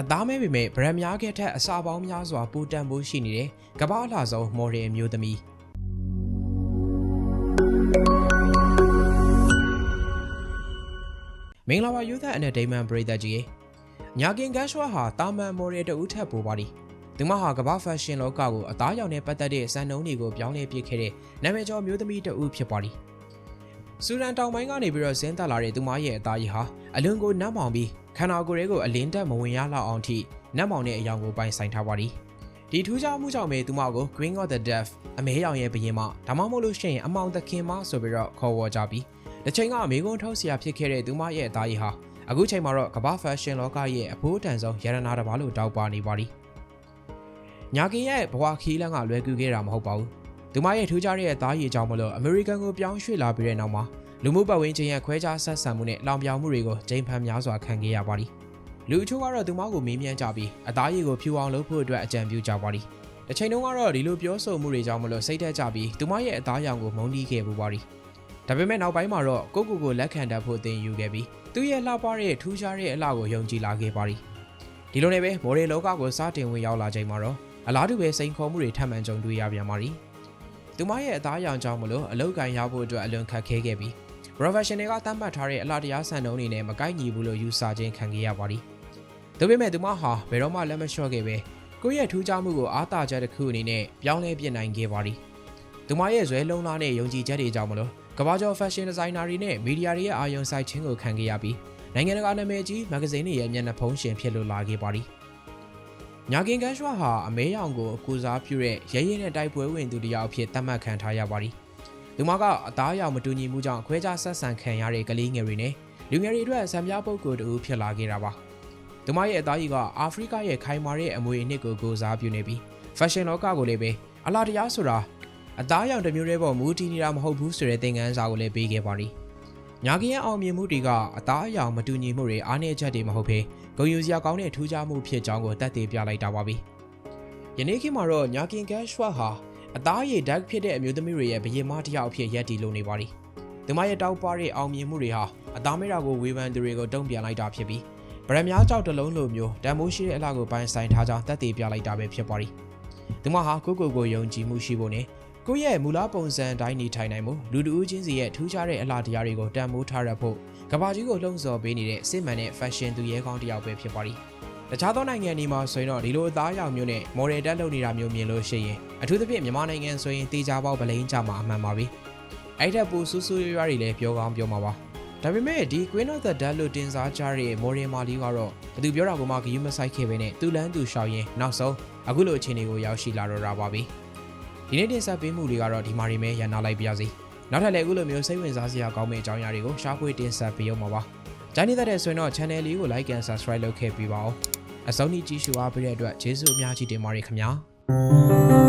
အသားမဲပေမဲ့ဗရန်များခဲ့ထက်အစာပေါင်းများစွာပိုတန်ဖို့ရှိနေတဲ့ကမ္ဘာအလှဆုံးမော်ဒယ်အမျိုးသမီးမင်္ဂလာပါယူသက်အန်ဒိမန်ပရိသတ်ကြီးရေညာကင်ဂတ်ရှွာဟာတာမန်မော်ဒယ်တဦးထက်ပိုပါသည်သူမဟာကမ္ဘာဖက်ရှင်လောကကိုအသားရောင်နဲ့ပတ်သက်တဲ့စံနှုန်းတွေကိုပြောင်းလဲပစ်ခဲ့တဲ့နာမည်ကျော်မျိုးသမီးတဦးဖြစ်ပါသည်စူဒန်တောင်ပိုင်းကနေပြီးတော့ဆင်းသက်လာတဲ့သူမရဲ့အသားရည်ဟာအလွန်ကိုနတ်မောင်ပြီး ခန္ဓာကိုယ်တွေကိုအလင်းတက်မဝင်ရလောက်အောင်ထိနတ်မောင်ရဲ့အယောင်ကိုပိုင်ဆိုင်ထားပါသည်ဒီထူးခြားမှုကြောင့်ပဲသူမကို Queen of the Death အမေရောင်ရဲ့ဘရင်မဒါမှမဟုတ်လို့ရှိရင်အမောင်သခင်မဆိုပြီးတော့ခေါ်ဝေါ်ကြပြီးတစ်ချိန်ကမေကွန်းထုတ်ဆရာဖြစ်ခဲ့တဲ့သူမရဲ့အသားရည်ဟာအခုချိန်မှာတော့ကမ္ဘာ fashion လောကရဲ့အဖိုးတန်ဆုံးရတနာတစ်ပါးလို့တောက်ပါနေပါသည်ညာကင်ရဲ့ဘဝခီးလန်းကလွယ်ကူခဲ့တာမဟုတ်ပါဘူးသူမရဲ့ထူးခြားတဲ့အသားရည်ကြောင့်မလို့ American ကိုပြောင်းရွှေ့လာပြီးတဲ့နောက်မှာ လူမှုပတ်ဝန်းကျင်ရဲ့ခွဲခြားဆက်ဆံမှုနဲ့လောင်ပြောင်မှုတွေကိုဂျိမ်းဖန်များစွာခံခဲ့ရပါသည်လူအချို့ကတော့သူမကိုမေးမြန်းကြပြီးအသားရည်ကိုဖြူအောင်လုပ်ဖို့အတွက်အကြံပြုကြပါသည်တစ်ချိန်တုန်းကတော့ဒီလိုပြောဆိုမှုတွေကြောင့်မလို့စိတ်သက်ကြပြီးသူမရဲ့အသားရောင်ကိုမုန်းတီးခဲ့ပူပါသည်ဒါပေမဲ့နောက်ပိုင်းမှာတော့ကိုကိုကိုလက်ခံတတ်ဖို့သင်ယူခဲ့ပြီးသူရဲ့လှပတဲ့ထူးခြားတဲ့အလှကိုယုံကြည်လာခဲ့ပါသည်ဒီလိုနဲ့ပဲမော်ဒယ်လောကကိုစတင်ဝင်ရောက်လာချိန်မှာတော့အလားတူပဲစိန်ခေါ်မှုတွေထပ်မံကြုံတွေ့ရပြန်ပါသည်သူမရဲ့အသားရောင်ကြောင့်မလို့အလောက်ကန်ရဖို့အတွက်အလွန်ခက်ခဲခဲ့ပြီး professional ကသတ်မှတ်ထားတဲ့အလားတရားစံနှုန်းတွေနဲ့မကိုက်ညီဘူးလို့ယူဆခြင်းခံခဲ့ရပါသည်ဒါပေမဲ့သူမဟာဘယ်တော့မှလက်မလျှော့ခဲ့ပဲကိုယ့်ရဲ့ထူးခြားမှုကိုအားသာချက်တစ်ခုအနေနဲ့ပြောင်းလဲပြစ်နိုင်ခဲ့ပါသည်သူမရဲ့ဇွဲလုံးလားနဲ့ယုံကြည်ချက်တွေကြောင့်မလို့ကမ္ဘာကျော် fashion designer တွေနဲ့ media တွေရဲ့အာရုံစိုက်ခြင်းကိုခံခဲ့ရပြီးနိုင်ငံတကာနာမည်ကြီးမဂ္ဂဇင်းတွေရဲ့မျက်နှာဖုံးရှင်ဖြစ်လို့လာခဲ့ပါသည်ညာကင်ကန်ရှွာဟာအမဲရောင်ကိုအကူစားပြုတဲ့ရဲရဲနဲ့တိုက်ပွဲဝင်သူတစ်ယောက်အဖြစ်သတ်မှတ်ခံထားရပါသည် သူမကအသားအရောင်မတူညီမှုကြောင့်ခွဲခြားဆက်ဆံခံရတဲ့ကလေးငယ်တွေနဲ့လူငယ်တွေအတွက်ဆံပြပုဂ္ဂိုလ်တူဖြစ်လာခဲ့တာပါသူမရဲ့အသားကြီးကအာဖရိကရဲ့ခိုင်မာတဲ့အမွေအနှစ်ကိုကိုစားပြုနေပြီး fashion လောကကိုလည်းပဲအလားတရားဆိုတာအသားရောင်တစ်မျိုးတည်းပေါ်မူတည်နေတာမဟုတ်ဘူးဆိုတဲ့သင်ခန်းစာကိုလည်းပေးခဲ့ပါသည်ညာကင်ရဲ့အောင်မြင်မှုတွေကအသားအရောင်မတူညီမှုတွေအားနည်းချက်တွေမဟုတ်ဘဲဂုဏ်ယူစရာကောင်းတဲ့ထူးခြားမှုဖြစ်ကြောင်းကိုတက်တည်ပြလိုက်တာပါပဲယနေ့ခေတ်မှာတော့ညာကင်ကက်ရှ်ဝတ်ဟာ အသားရည်ဓာတ်ဖြစ်တဲ့အမျိုးသမီးတွေရဲ့ဘရင်မတစ်ယောက်အဖြစ်ရက်တည်လို့နေပါသည်ဒီမရဲ့တောက်ပတဲ့အောင်မြင်မှုတွေဟာအသားမဲတာကိုဝေဖန်သူတွေကိုတုံ့ပြန်လိုက်တာဖြစ်ပြီးဗရမ်များကြောက်တလုံးလိုမျိုးတန်မိုးရှိတဲ့အလှကိုပိုင်ဆိုင်ထားကြောင်းတက်တည်ပြလိုက်တာပဲဖြစ်ပါသည်ဒီမဟာကိုကိုကိုယုံကြည်မှုရှိဖို့နဲ့ကိုယ့်ရဲ့မူလပုံစံအတိုင်းနေထိုင်နိုင်မှုလူတဦးချင်းစီရဲ့ထူးခြားတဲ့အလှတရားတွေကိုတန်မိုးထားရဖို့ကဘာကြီးကိုလှုံ့ဆော်ပေးနေတဲ့စစ်မှန်တဲ့ fashion သူရဲကောင်းတစ်ယောက်ပဲဖြစ်ပါသည် တခြားသောနိုင်ငံတွေမှာဆိုရင်တော့ဒီလိုအသားအရောင်မျိုးနဲ့ model တက်လုပ်နေတာမျိုးမြင်လို့ရှိရင်အထူးသဖြင့်မြန်မာနိုင်ငံဆိုရင်တေချာပေါက်ဗလိန်ကြမှာအမှန်ပါပဲအဲ့ထက်ပိုဆူဆူရွရွတွေလည်းပြောကောင်းပြောမှာပါဒါပေမဲ့ဒီ Queen of the Dead လို့တင်စားကြတဲ့ model မာလီကတော့ဘသူပြောတာကမှဂယုမဆိုင်ခဲ့ပဲနဲ့သူ့လန်းသူရှောက်ရင်နောက်ဆုံးအခုလိုအခြေအနေကိုရောက်ရှိလာတော့တာပါပဲဒီနေ့တင်ဆက်ပေးမှုတွေကတော့ဒီမှာနေမဲရန်နာလိုက်ပါရစေနောက်ထပ်လည်းအခုလိုမျိုးစိတ်ဝင်စားစရာကောင်းမယ့်အကြောင်းအရာတွေကိုရှားဖွေတင်ဆက်ပေးအောင်ပါပါ။ကြိုင်းနေတဲ့ဆိုရင်တော့ channel လေးကို like and subscribe လုပ်ခဲ့ပြီးပါဦး။ အဆုံးထိကြည့်ရှုအားပေးတဲ့အတွက်ကျေးဇူးအများကြီးတင်ပါတယ်ခင်ဗျာ။